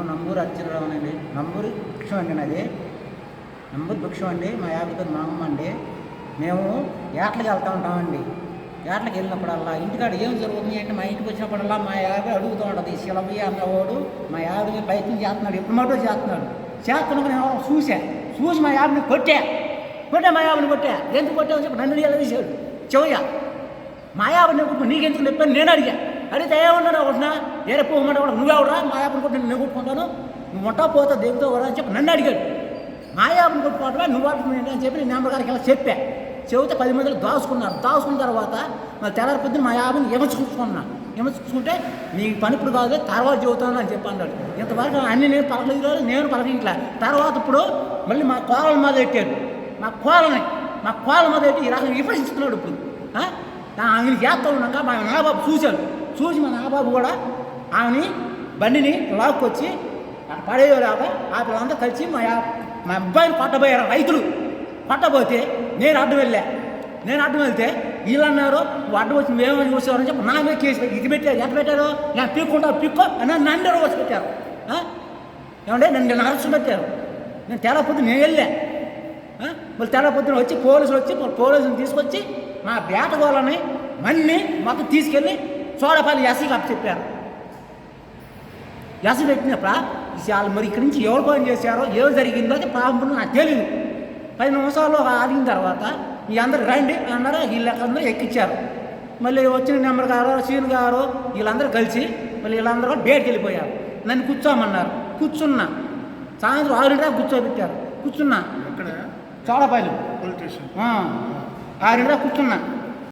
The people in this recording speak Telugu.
నేను నంబూరు అర్జునరావు అండి నంబూరు భిక్షం అండి నాది. నమ్మూరు భిక్షం అండి మా యాభై మా అమ్మ అండి. మేము ఏట్లకి వెళ్తూ ఉంటామండి. ఏట్లకి వెళ్ళినప్పుడల్లా ఇంటికాడ ఏం జరుగుతుంది అంటే మా ఇంటికి వచ్చినప్పుడల్లా మా యాభై అడుగుతూ ఉంటుంది శిలభయ్య అన్నవాడు మా యాభై ప్రయత్నం చేస్తున్నాడు ఎప్పుడు మటో చేస్తున్నాడు. చేస్తున్నాడు నేను చూసా చూసి మా యాభని కొట్టా. కొట్టా మా యాభని కొట్టా. ఎందుకు కొట్టావు? చెప్పి నన్ను ఎలా తీసాడు చెవయ్య మా యాభని నీకెందుకు చెప్పాను నేను అడిగా. అడిగితే ఏమన్నాడు ఒకటినా? ఏరే పోమంటే కూడా నువ్వెవరా మా కొట్టి నేను కొట్టుకుంటాను. నువ్వు మొట్టా పోతా దిగుతావు అని చెప్పి నన్ను అడిగాడు. మా యాభని కొట్టుకోవటమే నువ్వు వాడుతుంది అని చెప్పి నేను నెంబర్ గారికి ఇలా చెప్పా. చెబితే పది మందిలో దాచుకున్నాను దాచుకున్న తర్వాత మళ్ళీ తెల్లారి పొద్దున్న మా యాభని ఎమచుకుంటున్నా ఎమచుకుంటే నీ పని ఇప్పుడు కాదు తర్వాత చెబుతాను అని చెప్పి అన్నాడు. ఇంతవరకు అన్ని నేను పలకలేదు నేను పలకింట్లా తర్వాత ఇప్పుడు మళ్ళీ మా కోరల మీద పెట్టాడు మా కోలని మా కోరల మీద పెట్టి ఈ రకంగా విమర్శిస్తున్నాడు ఇప్పుడు. ఆ? ఆమెను చేస్తా ఉన్నాక మా నాగబాబు చూశాడు. చూసి మా నాగబాబు కూడా ఆమెని బండిని లాక్కొచ్చి పడేయలేక ఆ పిల్లలంతా కలిసి మా మా అబ్బాయిని పట్టబోయారు రైతులు. పట్టబోతే నేను అడ్డు వెళ్ళా. నేను అడ్డు వెళ్తే వీళ్ళు అన్నారు అడ్డు వచ్చి మేము చూసేవారని చెప్పి నా మీద కేసు ఇది పెట్టారు ఎంత పెట్టారు? నేను పీక్కుంటా పిక్కో అని నన్ను వచ్చి పెట్టారు. ఏమంటే నన్ను అరెస్ట్ పెట్టారు. నేను తెల్లపొద్దు నేను వెళ్ళా. మళ్ళీ మళ్ళీ తెల్లపొద్దున వచ్చి పోలీసులు వచ్చి పోలీసులు తీసుకొచ్చి మా బేటగోళ్ళని మన్ని మొత్తం తీసుకెళ్ళి చోడపల్లి ఎస్సీకి అప్పు చెప్పారు. ఎస్ పెట్టినప్పుడు వాళ్ళు మరి ఇక్కడి నుంచి ఎవరు పని చేశారో ఏం జరిగిందో అది ప్రారంభం నాకు తెలియదు పది నిమిషాలు ఆగిన తర్వాత మీ అందరు రండి అన్నారు వీళ్ళందరూ ఎక్కించారు మళ్ళీ వచ్చిన నెంబర్ గారు సీన్ గారు వీళ్ళందరూ కలిసి మళ్ళీ వీళ్ళందరూ కూడా బయటకు వెళ్ళిపోయారు. నన్ను కూర్చోమన్నారు. కూర్చున్నా. సాయంత్రం ఆరుంటిగా కూర్చోబెట్టారు. కూర్చున్నా. ఎక్కడ? చోడపాయలు పోలీస్ స్టేషన్ ఆరుంటిగా కూర్చున్నా